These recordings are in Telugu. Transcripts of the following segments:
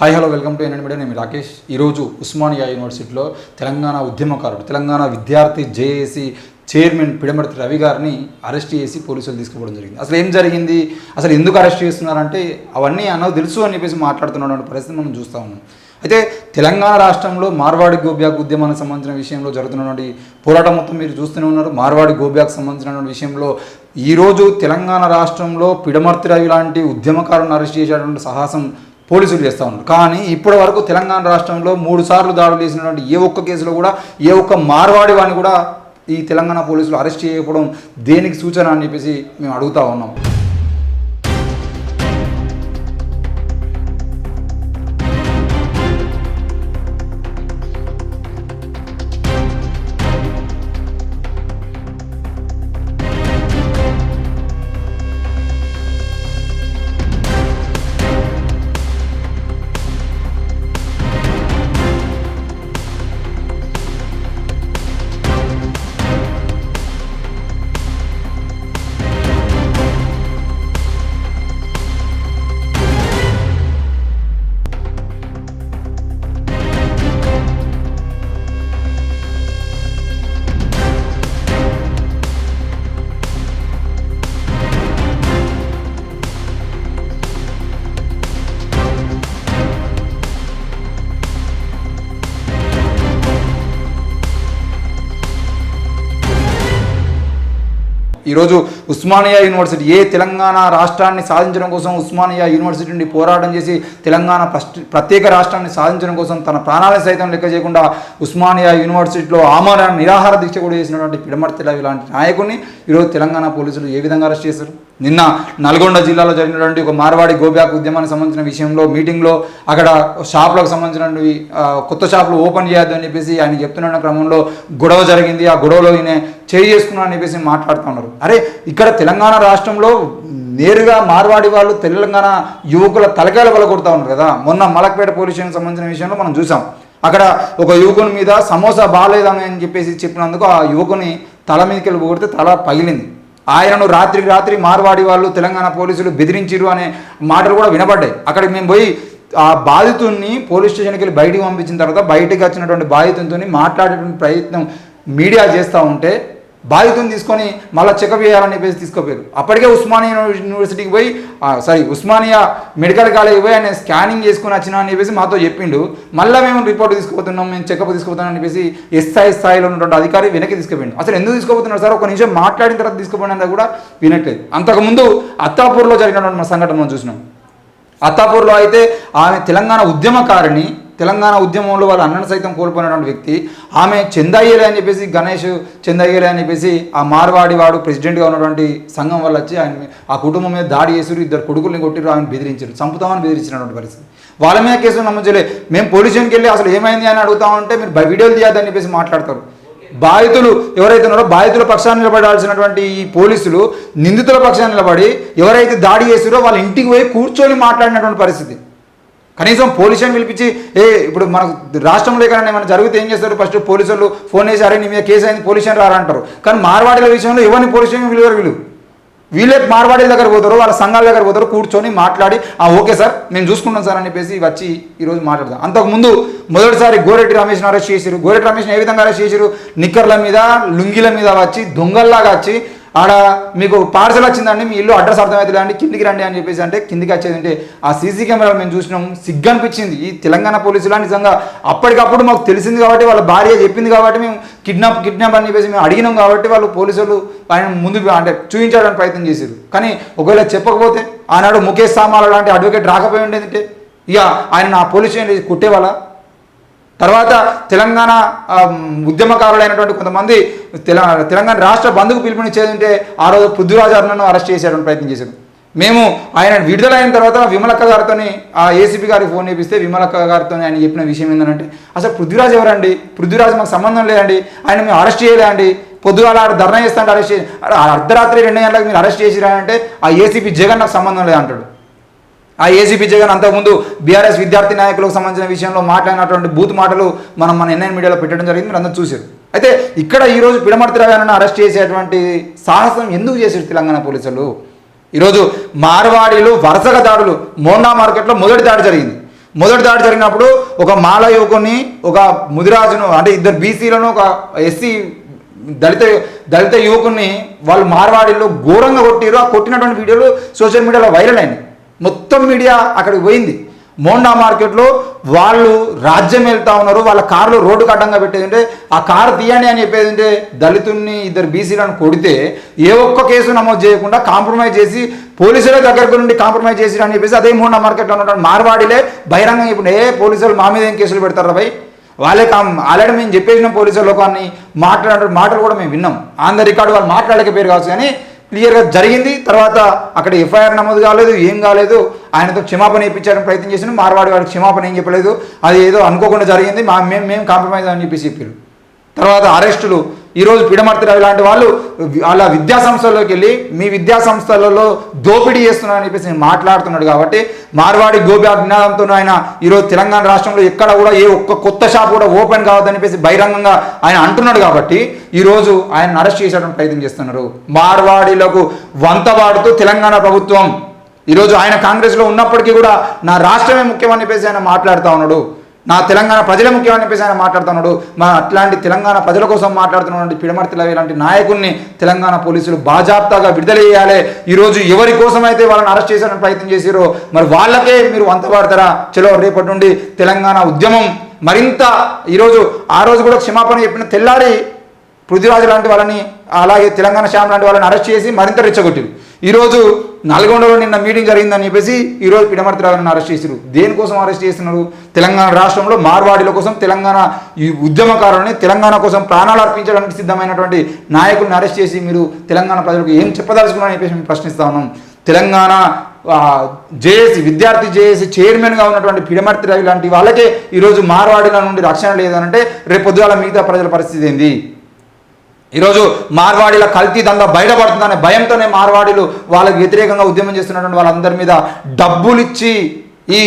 Hi hello welcome to NN media నేను రాకేష్. ఈరోజు ఉస్మానియా యూనివర్సిటీలో తెలంగాణ ఉద్యమకారుడు తెలంగాణ విద్యార్థి జేఏసీ చైర్మన్ పిడమర్తి రవి గారిని అరెస్ట్ చేసి పోలీసులు తీసుకుపోవడం జరిగింది. అసలు ఏం జరిగింది? అసలు ఎందుకు అరెస్ట్ చేస్తున్నారంటే అవన్నీ అన్నది తెలుసు అని చెప్పేసి మాట్లాడుతున్నటువంటి పరిస్థితి మనం చూస్తూ ఉన్నాం. అయితే తెలంగాణ రాష్ట్రంలో మార్వాడి గోబ్యాక్ ఉద్యమానికి సంబంధించిన విషయంలో జరుగుతున్నటువంటి పోరాటం మొత్తం మీరు చూస్తూనే ఉన్నారు. మార్వాడి గోబ్యాక్ సంబంధించినటువంటి విషయంలో ఈరోజు తెలంగాణ రాష్ట్రంలో పిడమర్తి రవి లాంటి ఉద్యమకారులను అరెస్ట్ చేసేటువంటి సాహసం పోలీసులు చేస్తూ ఉన్నారు. కానీ ఇప్పటి వరకు తెలంగాణ రాష్ట్రంలో మూడు సార్లు దాడులు చేసినటువంటి ఏ ఒక్క కేసులో కూడా ఏ ఒక్క మార్వాడి వాడిని కూడా ఈ తెలంగాణ పోలీసులు అరెస్ట్ చేయకపోవడం దేనికి సూచన అని చెప్పేసి మేము అడుగుతా ఉన్నాం. ఈరోజు ఉస్మానియా యూనివర్సిటీ ఏ తెలంగాణ రాష్ట్రాన్ని సాధించడం కోసం ఉస్మానియా యూనివర్సిటీ నుండి పోరాటం చేసి తెలంగాణ ప్రత్యేక రాష్ట్రాన్ని సాధించడం కోసం తన ప్రాణాలను సైతం లెక్క చేయకుండా ఉస్మానియా యూనివర్సిటీలో ఆమరణ నిరాహార దీక్ష కూడా చేసినటువంటి పిడమర్తి రవి లాంటి నాయకుడిని ఈరోజు తెలంగాణ పోలీసులు ఏ విధంగా అరెస్ట్ చేశారు? నిన్న నల్గొండ జిల్లాలో జరిగినటువంటి ఒక మార్వాడి గోబ్యాక్ ఉద్యమానికి సంబంధించిన విషయంలో మీటింగ్లో అక్కడ షాపులకు సంబంధించినటువంటి కొత్త షాపులు ఓపెన్ చేయొద్దు అని చెప్పేసి ఆయన చెప్తున్న క్రమంలో గొడవ జరిగింది. ఆ గొడవలో ఈయన చేయి చేసుకున్నాను అని చెప్పేసి మాట్లాడుతూ ఉన్నారు. అరే ఇక్కడ తెలంగాణ రాష్ట్రంలో నేరుగా మార్వాడి వాళ్ళు తెలంగాణ యువకుల తలకాయలు కొడతా ఉన్నారు కదా. మొన్న మలక్పేట పోలీస్ సంబంధించిన విషయంలో మనం చూసాం. అక్కడ ఒక యువకుని మీద సమోసా బాగాలేదని అని చెప్పేసి చెప్పినందుకు ఆ యువకుని తల మీదకి వెళ్ళి కొడితే తల పగిలింది. ఆయనను రాత్రికి రాత్రి మార్వాడి వాళ్ళు తెలంగాణ పోలీసులు బెదిరించిరు అనే మాటలు కూడా వినబడ్డాయి. అక్కడికి మేము పోయి ఆ బాధితుడిని పోలీస్ స్టేషన్కి వెళ్ళి బయటికి పంపించిన తర్వాత బయటికి వచ్చినటువంటి బాధితునితో మాట్లాడేటువంటి ప్రయత్నం మీడియా చేస్తూ ఉంటే బాధితుని తీసుకొని మళ్ళీ చెకప్ చేయాలని చెప్పేసి తీసుకోపోయారు. అప్పటికే ఉస్మానియా యూనివర్సిటీకి పోయి సారీ ఉస్మానియా మెడికల్ కాలేజ్కి పోయి ఆయన స్కానింగ్ చేసుకుని వచ్చినా అని చెప్పేసి మాతో చెప్పిండు. మళ్ళీ మేము రిపోర్ట్ తీసుకుపోతున్నాం మేము చెకప్ తీసుకుపోతున్నాం అని చెప్పేసి ఎస్ఐ స్థాయిలో ఉన్నటువంటి అధికారి వెనక్కి తీసుకుపోయిండు. అసలు ఎందుకు తీసుకుపోతున్నారు సార్? ఒక నిమిషం మాట్లాడిన తర్వాత తీసుకుపోయినా కూడా వినట్లేదు. అంతకుముందు అత్తాపూర్లో జరిగినటువంటి సంఘటన మనం చూసినాం. అత్తాపూర్లో అయితే ఆమె తెలంగాణ ఉద్యమకారిణి తెలంగాణ ఉద్యమంలో వాళ్ళ అన్నను సైతం కోల్పోయినటువంటి వ్యక్తి ఆమె చందయ్యలే అని చెప్పేసి గణేష్ చందయ్యలే అని చెప్పేసి ఆ మార్వాడి వాడు ప్రెసిడెంట్గా ఉన్నటువంటి సంఘం వల్ల వచ్చి ఆయన ఆ కుటుంబం మీద దాడి చేసిరు ఇద్దరు కొడుకుల్ని కొట్టిరు ఆమెను బెదిరించారు చంపుతామని బెదిరించినటువంటి పరిస్థితి. వాళ్ళ మీద కేసు నమ్మచ్చలే మేము పోలీస్ స్టేషన్కి వెళ్ళి అసలు ఏమైంది అని అడుగుతామంటే మీరు వీడియోలు తీయద్దని చెప్పేసి మాట్లాడతారు. బాధితులు ఎవరైతే ఉన్నారో బాధితుల పక్షాన్ని నిలబడాల్సినటువంటి ఈ పోలీసులు నిందితుల పక్షాన్ని నిలబడి ఎవరైతే దాడి చేసారో వాళ్ళ ఇంటికి పోయి కూర్చొని మాట్లాడినటువంటి పరిస్థితి. కనీసం పోలీసులను పిలిపించి ఏ ఇప్పుడు మనకు రాష్ట్రంలో ఎక్కడైనా ఏమైనా జరిగితే ఏం చేస్తారు? ఫస్ట్ పోలీసులు ఫోన్ చేసి అరే నీ మీద కేసు అయింది పోలీసులు రారంటారు కానీ మార్వాడీల విషయంలో ఎవరిని పోలీసులు స్టేషన్ విలువరు వీళ్ళు? వీళ్ళే మార్వాడీల దగ్గర పోతారు వాళ్ళ సంఘాల దగ్గర పోతారు కూర్చొని మాట్లాడి ఆ ఓకే సార్ మేము చూసుకుంటాం సార్ అని చెప్పేసి వచ్చి ఈరోజు మాట్లాడదాం అంతకుముందు మొదటిసారి గోరెడ్డి రమేష్ని అరెస్ట్ చేసిరు గోరెడ్డి రమేష్ని ఏ విధంగా అరెస్ట్ చేశారు నిక్కర్ల మీద లుంగిల మీద వచ్చి దొంగల్లాగా వచ్చి ఆడ మీకు పార్సల్ వచ్చిందండి మీ ఇల్లు అడ్రస్ అర్థమవుతుంది అండి కిందికి రండి అని చెప్పేసి అంటే కిందికి వచ్చేది అంటే ఆ సీసీ కెమెరాలు మేము చూసినాం సిగ్గు అనిపించింది ఈ తెలంగాణ పోలీసులు నిజంగా అప్పటికప్పుడు మాకు తెలిసింది కాబట్టి వాళ్ళ భార్య చెప్పింది కాబట్టి మేము కిడ్నాప్ కిడ్నాప్ అని చెప్పేసి మేము అడిగినాం కాబట్టి వాళ్ళు పోలీసులు ఆయన ముందు అంటే చూపించడానికి ప్రయత్నం చేశారు. కానీ ఒకవేళ చెప్పకపోతే ఆనాడు ముఖేష్ సామాల లాంటి అడ్వకేట్ రాకపోయి ఉండేదంటే ఇక ఆయన నా పోలీస్ స్టేషన్ కుట్టేవాళ్ళ? తర్వాత తెలంగాణ ఉద్యమకారులైనటువంటి కొంతమంది తెలంగాణ రాష్ట్ర బంధుకు పిలుపుని ఉంటే ఆ రోజు పృథ్వీరాజ్ అన్నను అరెస్ట్ చేసేటువంటి ప్రయత్నం చేశారు. మేము ఆయన విడుదలైన తర్వాత విమలక్క గారితో ఆ ఏసీపీ గారికి ఫోన్ చేపిస్తే విమలక్క గారితో ఆయన చెప్పిన విషయం ఏంటంటే అసలు పృథ్వీరాజ్ ఎవరండి? పృథ్వీరాజ్ మాకు సంబంధం లేదండి. ఆయన మేము అరెస్ట్ చేయలేండి పొద్దుగాల ఆడ ధర్నా చేస్తాంటే అరెస్ట్ చేసి అర్ధరాత్రి రెండు గంటలకు మీరు అరెస్ట్ చేసిరా అంటే ఆ ఏసీపీ జగన్ నాకు సంబంధం లేదంటాడు. ఆ ఏసీపీ జగన్ అంతకుముందు బీఆర్ఎస్ విద్యార్థి నాయకులకు సంబంధించిన విషయంలో మాట్లాడినటువంటి బూత్ మాటలు మనం మన ఎన్ఐన్ మీడియాలో పెట్టడం జరిగింది మీరు అందరూ చూశారు. అయితే ఇక్కడ ఈరోజు పిడమర్తి రవిని అరెస్ట్ చేసేటువంటి సాహసం ఎందుకు చేశారు తెలంగాణ పోలీసులు? ఈరోజు మార్వాడీలు వరుసగా దాడులు మోండా మార్కెట్లో మొదటి దాడి జరిగింది. మొదటి దాడి జరిగినప్పుడు ఒక మాల యువకుని ఒక ముదిరాజును అంటే ఇద్దరు బీసీలను ఒక ఎస్సీ దళిత దళిత యువకుని వాళ్ళు మార్వాడిలో ఘోరంగా కొట్టిరు ఆ కొట్టినటువంటి వీడియోలు సోషల్ మీడియాలో వైరల్ అయింది మొత్తం మీడియా అక్కడికి పోయింది. మోండా మార్కెట్లో వాళ్ళు రాజ్యం వెళ్తా ఉన్నారు వాళ్ళ కారులో రోడ్డు అడ్డంగా పెట్టేది ఉంటే ఆ కారు తీయండి అని చెప్పేది ఉంటే దళితుల్ని ఇద్దరు బీసీలను కొడితే ఏ ఒక్క కేసు నమోదు చేయకుండా కాంప్రమైజ్ చేసి పోలీసుల దగ్గరకు నుండి కాంప్రమైజ్ చేసి అని చెప్పేసి అదే మోండా మార్కెట్లో ఉన్నటువంటి మార్వాడిలే బహిరంగంగా ఇప్పుడు ఏ పోలీసులు మా మీద ఏం కేసులు పెడతారు భయ్? వాళ్ళే కామ్ ఆల్రెడీ మేము చెప్పేసిన పోలీసుల లోకాన్ని. మాట్లాడే మాటలు కూడా మేము విన్నాం. ఆంధ్ర రికార్డు వాళ్ళు మాట్లాడకపోయారు కావచ్చు కానీ క్లియర్గా జరిగింది. తర్వాత అక్కడ ఎఫ్ఐఆర్ నమోదు కాలేదు ఏం కాలేదు. ఆయనతో క్షమాపణ ఇప్పించడానికి ప్రయత్నం చేసిన మార్వాడి వాడికి క్షమాపణ ఏం చెప్పలేదు. అది ఏదో అనుకోకుండా జరిగింది. మా మేము మేము కాంప్రమైజ్ అని చెప్పేసి చెప్పారు. తర్వాత అరెస్టులు ఈరోజు పిడమర్తిరావు ఇలాంటి వాళ్ళు అలా వాళ్ళ విద్యా సంస్థల్లోకి వెళ్ళి మీ విద్యా సంస్థలలో దోపిడీ చేస్తున్నారని చెప్పేసి నేను మాట్లాడుతున్నాడు కాబట్టి మార్వాడి గోపి అజ్ఞానంతో ఆయన ఈరోజు తెలంగాణ రాష్ట్రంలో ఎక్కడ కూడా ఏ ఒక్క కొత్త షాప్ కూడా ఓపెన్ కావద్దని చెప్పేసి బహిరంగంగా ఆయన అంటున్నాడు కాబట్టి ఈరోజు ఆయన అరెస్ట్ చేసేటువంటి ప్రయత్నం చేస్తున్నారు. మార్వాడీలకు వంత వాడుతూ తెలంగాణ ప్రభుత్వం. ఈరోజు ఆయన కాంగ్రెస్లో ఉన్నప్పటికీ కూడా నా రాష్ట్రమే ముఖ్యమని చెప్పేసి ఆయన మాట్లాడుతూ ఉన్నాడు. నా తెలంగాణ ప్రజలే ముఖ్యమని చెప్పేసి ఆయన మాట్లాడుతున్నాడు. మా అట్లాంటి తెలంగాణ ప్రజల కోసం మాట్లాడుతున్నటువంటి పిడమర్తి రవి లాంటి నాయకుల్ని తెలంగాణ పోలీసులు బాజాప్తాగా విడుదల చేయాలి. ఈరోజు ఎవరి కోసం అయితే వాళ్ళని అరెస్ట్ చేసేటువంటి ప్రయత్నం చేసిరో మరి వాళ్ళకే మీరు వంతపాడతారా చలో రేపటి నుండి తెలంగాణ ఉద్యమం మరింత ఈరోజు ఆ రోజు కూడా క్షమాపణ చెప్పిన తెల్లారి పృథ్వీరాజు లాంటి వాళ్ళని అలాగే తెలంగాణ శ్యామ్ లాంటి వాళ్ళని అరెస్ట్ చేసి మరింత రెచ్చగొట్టిరు ఈరోజు నల్గొండలో నిన్న మీటింగ్ జరిగిందని చెప్పేసి ఈరోజు పిడమర్తి రావుని అరెస్ట్ చేశారు దేనికోసం అరెస్ట్ చేస్తున్నారు తెలంగాణ రాష్ట్రంలో మార్వాడీల కోసం తెలంగాణ ఈ ఉద్యమకారులని తెలంగాణ కోసం ప్రాణాలు అర్పించడానికి సిద్ధమైనటువంటి నాయకుల్ని అరెస్ట్ చేసి మీరు తెలంగాణ ప్రజలకు ఏం చెప్పదలుచుకున్నారని చెప్పేసి మేము ప్రశ్నిస్తా ఉన్నాం. తెలంగాణ జేఏసీ విద్యార్థి జేఏసీ చైర్మన్గా ఉన్నటువంటి పిడమర్తి రవి లాంటి వాళ్ళకే ఈరోజు మార్వాడీల నుండి రక్షణ లేదనంటే రేపు పొద్దుగాల మిగతా ప్రజల పరిస్థితి ఏంది? ఈరోజు మార్వాడీల కల్తీ దందా బయటపడుతుందనే భయంతోనే మార్వాడీలు వాళ్ళకి వ్యతిరేకంగా ఉద్యమం చేస్తున్నటువంటి వాళ్ళందరి మీద డబ్బులిచ్చి ఈ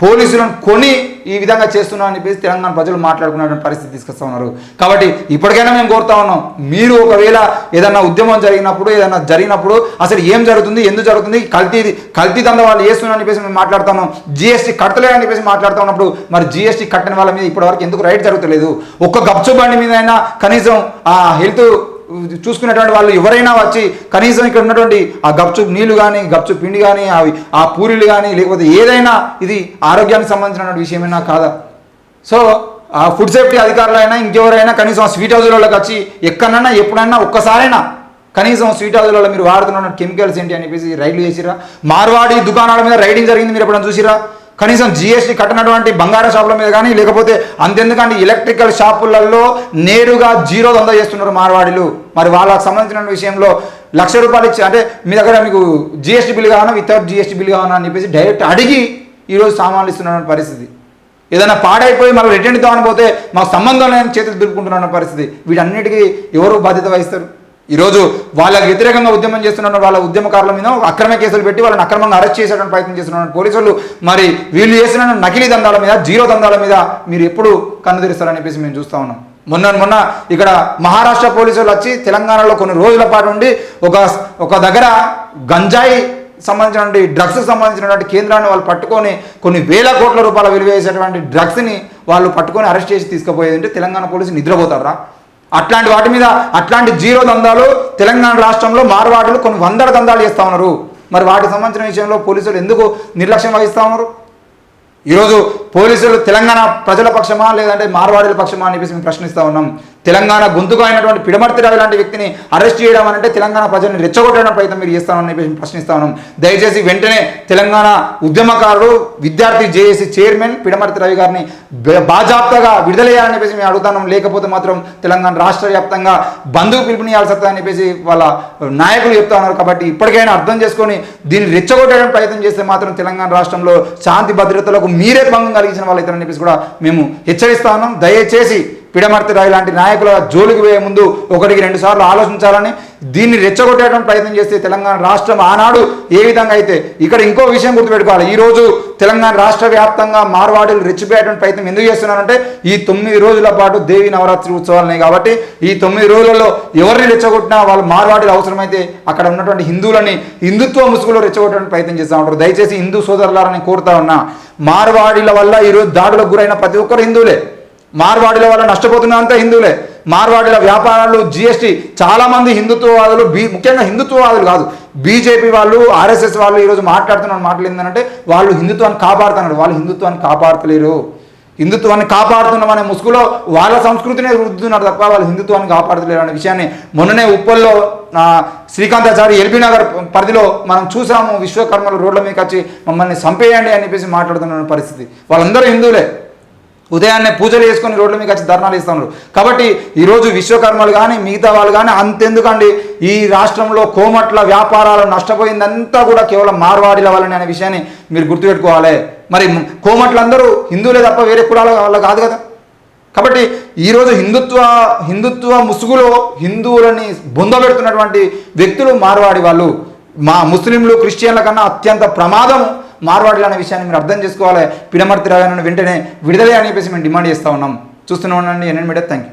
పోలీసులను కొని ఈ విధంగా చేస్తున్నారని చెప్పేసి తెలంగాణ ప్రజలు మాట్లాడుకున్నటువంటి పరిస్థితి తీసుకొస్తా ఉన్నారు. కాబట్టి ఇప్పటికైనా మేము కోరుతా ఉన్నాం. మీరు ఒకవేళ ఏదన్నా ఉద్యమం జరిగినప్పుడు ఏదన్నా జరిగినప్పుడు అసలు ఏం జరుగుతుంది ఎందుకు జరుగుతుంది కల్తీ కల్తీ దంద వాళ్ళు చేస్తున్నారని చెప్పేసి మేము మాట్లాడుతున్నాం జిఎస్టీ కట్టలేదని చెప్పేసి మాట్లాడుతూ ఉన్నప్పుడు మరి జిఎస్టీ కట్టని వాళ్ళ మీద ఇప్పటివరకు ఎందుకు రైట్ జరుగుతలేదు? ఒక్క గప్చు బండి మీద అయినా కనీసం ఆ హెల్త్ చూసుకునేటువంటి వాళ్ళు ఎవరైనా వచ్చి కనీసం ఇక్కడ ఉన్నటువంటి ఆ గప్చు నీళ్ళు కానీ గప్చు పిండి కానీ అవి ఆ పూరీలు కానీ లేకపోతే ఏదైనా ఇది ఆరోగ్యానికి సంబంధించిన విషయమైనా కాదా? సో ఆ ఫుడ్ సేఫ్టీ అధికారులైనా ఇంకెవరైనా కనీసం ఆ స్వీట్ హౌజులలోకి వచ్చి ఎక్కడన్నా ఎప్పుడైనా ఒక్కసారైనా కనీసం స్వీట్ హౌజులలో మీరు వాడుతున్న కెమికల్స్ ఏంటి అని చెప్పేసి రైడ్లు చేసిరా మార్వాడి దుకాణాల మీద రైడింగ్ జరిగింది మీరు ఎప్పుడైనా చూసిరా కనీసం జిఎస్టీ కట్టినటువంటి బంగారం షాపుల మీద కానీ లేకపోతే అంతెందుకంటే ఎలక్ట్రికల్ షాపులలో నేరుగా జీరో దందా చేస్తున్నారు మార్వాడీలు. మరి వాళ్ళకి సంబంధించిన విషయంలో లక్ష రూపాయలు ఇచ్చి అంటే మీ దగ్గర మీకు జిఎస్టీ బిల్ కావాలా వితౌట్ జిఎస్టీ బిల్ కావాలా అని చెప్పేసి డైరెక్ట్ అడిగి ఈరోజు సామాన్లు ఇస్తున్నటువంటి పరిస్థితి. ఏదైనా పాడైపోయి మళ్ళీ రిటర్న్తో పోతే మాకు సంబంధం లేని చేతులు దులుపుకుంటున్న పరిస్థితి. వీటన్నిటికీ ఎవరు బాధ్యత వహిస్తారు? ఈరోజు వాళ్ళకి వ్యతిరేకంగా ఉద్యమం చేస్తున్న వాళ్ళ ఉద్యమకారుల మీద అక్రమ కేసులు పెట్టి వాళ్ళని అక్రమంగా అరెస్ట్ చేసేటువంటి ప్రయత్నం చేస్తున్నటువంటి పోలీసులు మరి వీళ్ళు చేసిన నకిలీ దందాల మీద జీరో దందాల మీద మీరు ఎప్పుడు కన్ను తెరుస్తారని చెప్పేసి మేము చూస్తా ఉన్నాం. మొన్న మొన్న ఇక్కడ మహారాష్ట్ర పోలీసులు వచ్చి తెలంగాణలో కొన్ని రోజుల పాటు ఉండి ఒక ఒక దగ్గర గంజాయి సంబంధించినటువంటి డ్రగ్స్ సంబంధించినటువంటి కేంద్రాన్ని వాళ్ళు పట్టుకొని కొన్ని వేల కోట్ల రూపాయల విలువ వేసేటువంటి డ్రగ్స్ని వాళ్ళు పట్టుకొని అరెస్ట్ చేసి తీసుకుపోయేది తెలంగాణ పోలీసులు నిద్రపోతారా? అట్లాంటి వాటి మీద అట్లాంటి జీరో దందాలు తెలంగాణ రాష్ట్రంలో మార్వాడులు కొన్ని వందల దందాలు చేస్తూ ఉన్నారు. మరి వాటికి సంబంధించిన విషయంలో పోలీసులు ఎందుకు నిర్లక్ష్యం వహిస్తూ ఉన్నారు? ఈరోజు పోలీసులు తెలంగాణ ప్రజల పక్షమా లేదంటే మార్వాడీల పక్షమా అని చెప్పేసి మేము ప్రశ్నిస్తూ ఉన్నాం. తెలంగాణ గొంతుగా అయినటువంటి పిడమర్తి రవి లాంటి వ్యక్తిని అరెస్ట్ చేయడం అంటే తెలంగాణ ప్రజల్ని రెచ్చగొట్టడం ప్రయత్నం మీరు చేస్తామని చెప్పేసి ప్రశ్నిస్తా ఉన్నాం. దయచేసి వెంటనే తెలంగాణ ఉద్యమకారుడు విద్యార్థి జేఏసీ చైర్మన్ పిడమర్తి రవి గారిని బాజాప్తగా విడుదల చెప్పేసి మేము అడుగుతున్నాం. లేకపోతే మాత్రం తెలంగాణ రాష్ట్ర వ్యాప్తంగా బంధువు పిలుపునియాల్సి వస్తుందని చెప్పేసి వాళ్ళ నాయకులు చెప్తా ఉన్నారు. కాబట్టి ఇప్పటికైనా అర్థం చేసుకొని దీన్ని రెచ్చగొట్టడానికి ప్రయత్నం చేస్తే మాత్రం తెలంగాణ రాష్ట్రంలో శాంతి భద్రతలకు మీరే భంగం కలిగించిన వాళ్ళు అవుతారని చెప్పేసి కూడా మేము హెచ్చరిస్తా ఉన్నాం. దయచేసి పిడమర్తిరాయ్ లాంటి నాయకుల జోలికి పోయే ముందు ఒకటికి రెండు సార్లు ఆలోచించాలని దీన్ని రెచ్చగొట్టేటువంటి ప్రయత్నం చేస్తే తెలంగాణ రాష్ట్రం ఆనాడు ఏ విధంగా అయితే ఇక్కడ ఇంకో విషయం గుర్తుపెట్టుకోవాలి. ఈ రోజు తెలంగాణ రాష్ట్ర వ్యాప్తంగా మార్వాడీలు రెచ్చిపోయేటువంటి ప్రయత్నం ఎందుకు చేస్తున్నారంటే ఈ తొమ్మిది రోజుల పాటు దేవి నవరాత్రి ఉత్సవాలున్నాయి కాబట్టి ఈ తొమ్మిది రోజులలో ఎవరిని రెచ్చగొట్టినా వాళ్ళు మార్వాడీలు అవసరమైతే అక్కడ ఉన్నటువంటి హిందువులని హిందుత్వ ముసుగులో రెచ్చగొట్టడానికి ప్రయత్నం చేస్తూ ఉంటారు. దయచేసి హిందూ సోదరులారని కోరుతా ఉన్నా మార్వాడీల వల్ల ఈరోజు దాడులకు గురైన ప్రతి ఒక్కరు హిందువులే. మార్వాడీల వల్ల నష్టపోతున్న అంతా హిందువులే. మార్వాడిల వ్యాపారాలు జిఎస్టీ చాలామంది హిందుత్వవాదులు బీ ముఖ్యంగా హిందుత్వవాదులు కాదు. బీజేపీ వాళ్ళు ఆర్ఎస్ఎస్ వాళ్ళు ఈరోజు మాట్లాడుతున్న మాటలు ఏంటంటే వాళ్ళు హిందుత్వాన్ని కాపాడుతున్నారు. వాళ్ళు హిందుత్వాన్ని కాపాడతలేరు. హిందుత్వాన్ని కాపాడుతున్నామనే ముసుగులో వాళ్ళ సంస్కృతినే రుద్దుతున్నారు తప్ప వాళ్ళు హిందుత్వాన్ని కాపాడతలేరు అనే విషయాన్ని మొన్ననే ఉప్పల్లో శ్రీకాంత్ శ్రీకాంతాచారి ఎల్బీ నగర్ పరిధిలో మనం చూసాము. విశ్వకర్మలు రోడ్ల మీదకి వచ్చి మమ్మల్ని చంపేయండి అని చెప్పేసి మాట్లాడుతున్న పరిస్థితి. వాళ్ళందరూ హిందువులే. ఉదయాన్నే పూజలు చేసుకొని రోడ్ల మీద వచ్చి ధర్నాలు ఇస్తున్నారు కాబట్టి ఈరోజు విశ్వకర్మలు కానీ మిగతా వాళ్ళు కానీ అంతెందుకండి. ఈ రాష్ట్రంలో కోమట్ల వ్యాపారాలు నష్టపోయిందంతా కూడా కేవలం మార్వాడీల వల్లనే అనే విషయాన్ని మీరు గుర్తుపెట్టుకోవాలి. మరి కోమట్లందరూ హిందువులే తప్ప వేరే కులాల వాళ్ళ కాదు కదా. కాబట్టి ఈరోజు హిందుత్వ హిందుత్వ ముసుగులో హిందువులని బొందబెడుతున్నటువంటి వ్యక్తులు మార్వాడి వాళ్ళు. మా ముస్లింలు క్రిస్టియన్ల కన్నా అత్యంత ప్రమాదం మార్వాడీలు అనే విషయాన్ని మీరు అర్థం చేసుకోవాలి. పిడమర్తి రాయనని వెంటనే విడుదలే అని చెప్పేసి మేము డిమాండ్ చేస్తూ ఉన్నాం. చూస్తూనే ఉండండి ఎన్ఎన్ మీడియా. Thank you